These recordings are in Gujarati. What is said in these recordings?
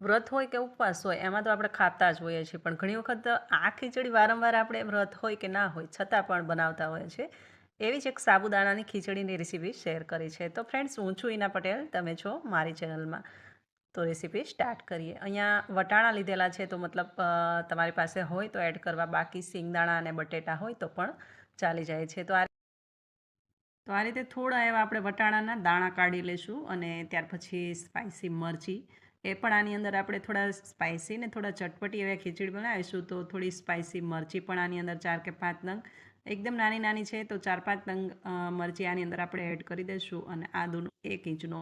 વ્રત હોય કે ઉપવાસ હોય, એમાં તો આપણે ખાતા જ હોઈએ છીએ. પણ ઘણી વખત આ ખીચડી વારંવાર આપણે વ્રત હોય કે ના હોય, છતાં પણ બનાવતા હોઈએ છીએ. એવી જ એક સાબુદાણાની ખીચડીની રેસીપી શેર કરી છે. તો ફ્રેન્ડ્સ, હું છું ઈના પટેલ. તમે છો મારી ચેનલમાં. તો રેસીપી સ્ટાર્ટ કરીએ. અહીંયા વટાણા લીધેલા છે, તો મતલબ તમારી પાસે હોય તો એડ કરવા. બાકી સિંગદાણા અને બટેટા હોય તો પણ ચાલી જાય છે. તો આ તો આ રીતે થોડા એવા આપણે વટાણાના દાણા કાઢી લઈશું અને ત્યાર પછી સ્પાઇસી મરચી એ પણ આની અંદર આપણે થોડા સ્પાઇસી ને થોડા ચટપટી એવા ખીચડી બનાવીશું તો થોડી સ્પાઇસી મરચી પણ આની અંદર ચાર કે પાંચ નંગ. એકદમ નાની નાની છે તો ચાર પાંચ નંગ મરચી આની અંદર આપણે એડ કરી દઈશું અને આદુનો એક ઇંચનો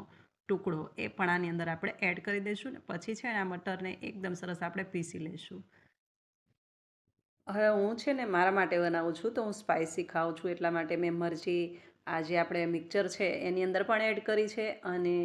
ટુકડો એ પણ આની અંદર આપણે એડ કરી દઈશું ને પછી છે ને આ મટરને એકદમ સરસ આપણે પીસી લઈશું. હવે હું છે ને મારા માટે બનાવું છું તો હું સ્પાઇસી ખાઉં છું એટલા માટે મેં મરચી, આ જે આપણે મિક્સર છે એની અંદર પણ એડ કરી છે અને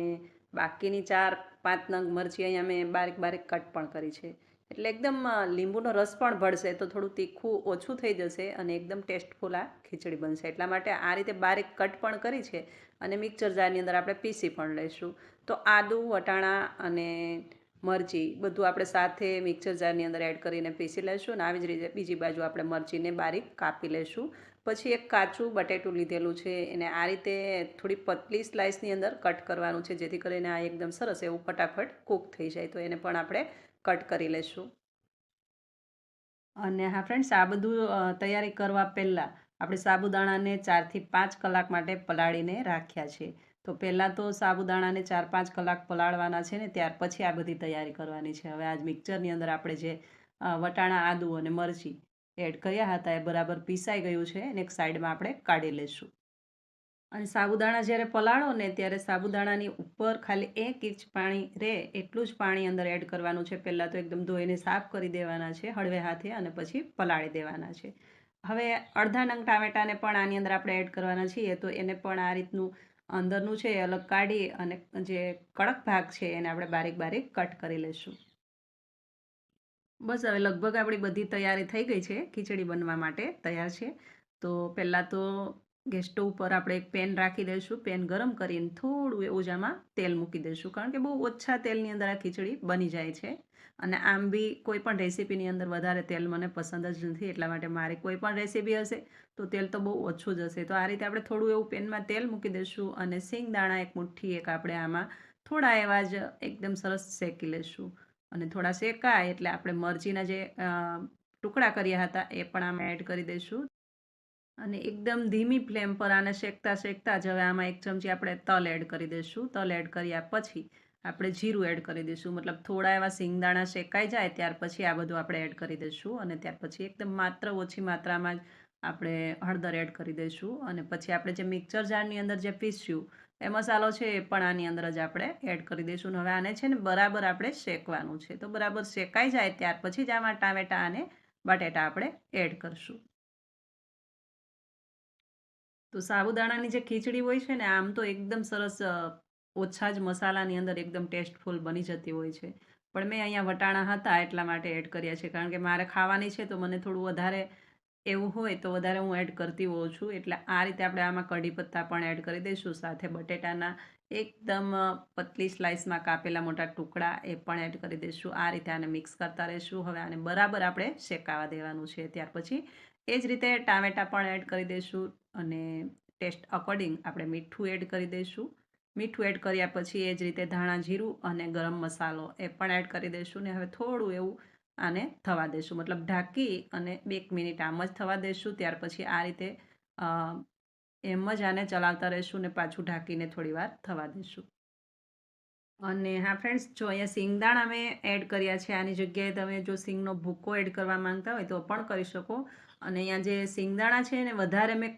બાકીની ચાર પાંચ નંગ મરચી અહીંયા મેં બારીક બારીક કટ પણ કરી છે. એટલે એકદમ લીંબુનો રસ પણ ભળશે તો થોડું તીખું ઓછું થઈ જશે અને એકદમ ટેસ્ટફુલ આ ખીચડી બનશે. એટલા માટે આ રીતે બારીક કટ પણ કરી છે અને મિક્સર જારની અંદર આપણે પીસી પણ લઈશું. તો આદું, વટાણા અને મરચી બધું આપણે સાથે મિક્સર જારની અંદર એડ કરીને પીસી લઈશું અને આવી જ રીતે બીજી બાજુ આપણે મરચીને બારીક કાપી લઈશું. પછી એક કાચું બટેટું લીધેલું છે, એને આ રીતે થોડી પતલી સ્લાઇસની અંદર કટ કરવાનું છે, જેથી કરીને આ એકદમ સરસ એવું ફટાફટ કૂક થઈ જાય. તો એને પણ આપણે કટ કરી લઈશું. અને હા ફ્રેન્ડ્સ આ બધું તૈયારી કરવા પહેલાં આપણે સાબુદાણાને ચારથી પાંચ કલાક માટે પલાળીને રાખ્યા છે. તો પહેલાં તો સાબુદાણાને ચાર પાંચ કલાક પલાળવાના છે ને, ત્યાર પછી આ બધી તૈયારી કરવાની છે. હવે આજ મિક્સરની અંદર આપણે જે વટાણા, આદુ અને મરચી એડ કર્યા હતા, એ બરાબર પીસાઈ ગયું છે, એને એક સાઈડમાં આપણે કાઢી લઈશું. અને સાબુદાણા જ્યારે પલાળો ને ત્યારે સાબુદાણાની ઉપર ખાલી એક ઇંચ પાણી રહે, એટલું જ પાણી અંદર એડ કરવાનું છે. પહેલાં તો એકદમ ધોઈને સાફ કરી દેવાના છે, હળવે હાથે અને પછી પલાળી દેવાના છે. હવે અડધા નંગ ટામેટાને પણ આની અંદર આપણે એડ કરવાના છીએ, તો એને પણ આ રીતનું અંદરનું છે એ અલગ કાઢી અને જે કડક ભાગ છે એને આપણે બારીક બારીક કટ કરી લઈશું. બસ હવે લગભગ આપણી બધી તૈયારી થઈ ગઈ છે, ખીચડી બનવા માટે તૈયાર છે. તો પહેલાં તો ગેસ સ્ટોવ ઉપર આપણે એક પેન રાખી દઈશું, પેન ગરમ કરીને થોડું એવું જ આમાં તેલ મૂકી દઈશું, કારણ કે બહુ ઓછા તેલની અંદર આ ખીચડી બની જાય છે. અને આમ બી કોઈ પણ રેસીપીની અંદર વધારે તેલ મને પસંદ જ નથી, એટલા માટે મારી કોઈ પણ રેસીપી હશે તો તેલ તો બહુ ઓછું જ હશે. તો આ રીતે આપણે થોડું એવું પેનમાં તેલ મૂકી દઈશું અને સિંગ દાણા એક મુઠ્ઠી એક આપણે આમાં થોડા એવા જ એકદમ સરસ શેકી લઈશું. અને થોડા શેકાય એટલે આપણે મરચીના જે ટુકડા કર્યા હતા એ પણ આમાં એડ કરી દઈશું. અને એકદમ ધીમી ફ્લેમ પર આને શેકતા શેકતા જ હવે આમાં એક ચમચી આપણે તલ એડ કરી દઈશું. તલ એડ કર્યા પછી આપણે જીરું એડ કરી દઈશું. મતલબ થોડા એવા સિંગદાણા શેકાઈ જાય ત્યાર પછી આ બધું આપણે એડ કરી દઈશું. અને ત્યાર પછી એકદમ માત્ર ઓછી માત્રામાં જ આપણે હળદર એડ કરી દઈશું. અને પછી આપણે જે મિક્સર જારની અંદર જે પીસ્યું એ મસાલો છે એ પણ આની અંદર જ આપણે એડ કરી દઈશું. હવે આને છે ને બરાબર આપણે શેકવાનું છે. તો બરાબર શેકાઈ જાય ત્યાર પછી જ આમાં ટામેટા અને બટેટા આપણે એડ કરશું. તો સાબુદાણાની જે ખીચડી હોય છે ને, આમ તો એકદમ સરસ ઓછા જ મસાલાની અંદર એકદમ ટેસ્ટફુલ બની જતી હોય છે. પણ મેં અહીંયા વટાણા હતા એટલા માટે એડ કર્યા છે. કારણ કે મારે ખાવાની છે તો મને થોડું વધારે એવું હોય તો વધારે હું એડ કરતી હોઉં છું. એટલે આ રીતે આપણે આમાં કઢી પત્તા પણ એડ કરી દઈશું. સાથે બટેટાના એકદમ પતલી સ્લાઇસમાં કાપેલા મોટા ટુકડા એ પણ એડ કરી દઈશું. આ રીતે આને મિક્સ કરતા રહીશું. હવે આને બરાબર આપણે શેકાવા દેવાનું છે. ત્યાર પછી એ જ રીતે ટામેટાં પણ એડ કરી દઈશું અને ટેસ્ટ અકોર્ડિંગ આપણે મીઠું એડ કરી દઈશું. મીઠું એડ કર્યા પછી એ જ રીતે ધાણા જીરું અને ગરમ મસાલો એ પણ એડ કરી દઈશું. ને હવે થોડું એવું આને થવા દેશું. મતલબ ઢાંકી અને બે મિનિટ આમ જ થવા દેશું. ત્યાર પછી આ રીતે એમ જ આને ચલાવતા રહીશું ને પાછું ઢાંકીને થોડી વાર થવા દેશું. અને હા ફ્રેન્ડ્સ જો અહીંયા સિંગદાણા મેં એડ કર્યા છે, આની જગ્યાએ તમે જો સિંગનો ભૂકો એડ કરવા માંગતા હોય તો પણ કરી શકો. અને અહીંયા જે સિંગદાણા છે એને વધારે મેં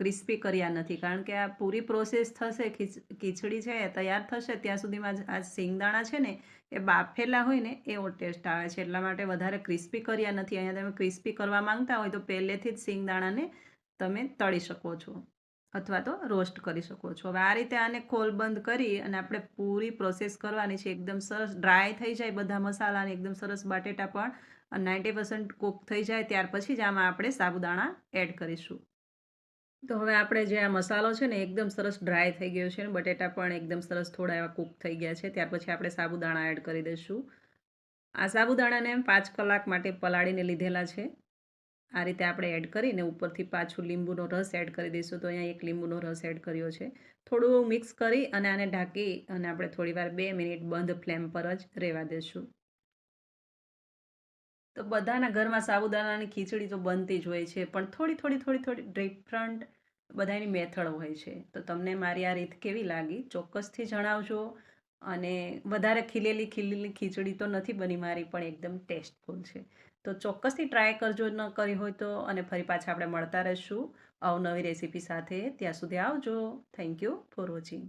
ક્રિસ્પી કર્યા નથી. કારણ કે આ પૂરી પ્રોસેસ થશે ખીચડી છે, તૈયાર થશે, ત્યાં સુધીમાં આ સિંગદાણા છે ને, એ બાફેલા હોય ને, એવો ટેસ્ટ આવે છે. એટલા માટે વધારે ક્રિસ્પી કર્યા નથી. અહીંયા તમે ક્રિસ્પી કરવા માંગતા હોય તો પહેલેથી જ સિંગદાણાને તમે તળી શકો છો. અથવા તો રોસ્ટ કરી શકો છો. હવે આ રીતે આને ખોલ બંધ કરી અને આપણે પૂરી પ્રોસેસ કરવાની છે. એકદમ સરસ ડ્રાય થઈ જાય બધા મસાલાને. એકદમ સરસ, બાટેટા પણ નાઇન્ટી પર્સન્ટ કૂક થઈ જાય ત્યાર પછી જ આમાં આપણે સાબુદાણા એડ કરીશું. તો હવે આપણે જે આ મસાલો છે ને એકદમ સરસ ડ્રાય થઈ ગયો છે ને બટેટા પણ એકદમ સરસ થોડા એવા કૂક થઈ ગયા છે ત્યાર પછી આપણે સાબુદાણા એડ કરી દઈશું. આ સાબુદાણાને પાંચ કલાક માટે પલાળીને લીધેલા છે. આ રીતે આપણે એડ કરીને ઉપરથી પાછું લીંબુનો રસ એડ કરી દઈશું. તો અહીંયા એક લીંબુનો રસ એડ કર્યો છે. થોડું મિક્સ કરી અને આને ઢાંકી અને આપણે થોડીવાર બે મિનિટ બંધ ફ્લેમ પર જ રહેવા દઈશું. તો બધાના ઘરમાં સાબુદાણાની ખીચડી તો બનતી જ હોય છે, પણ થોડી થોડી થોડી થોડી ડિફરન્ટ બધાની મેથડ હોય છે. તો તમને મારી આ રીત કેવી લાગી? ચોક્કસથી જણાવજો. અને વધારે ખીલેલી ખીલેલી ખીચડી તો નથી બની મારી, પણ એકદમ ટેસ્ટફુલ છે. તો ચોક્કસથી ટ્રાય કરજો, ન કરી હોય તો, અને ફરી પાછા આપણે મળતા રહીશું. અવનવી રેસીપી સાથે. ત્યાં સુધી આવજો. Thank you for watching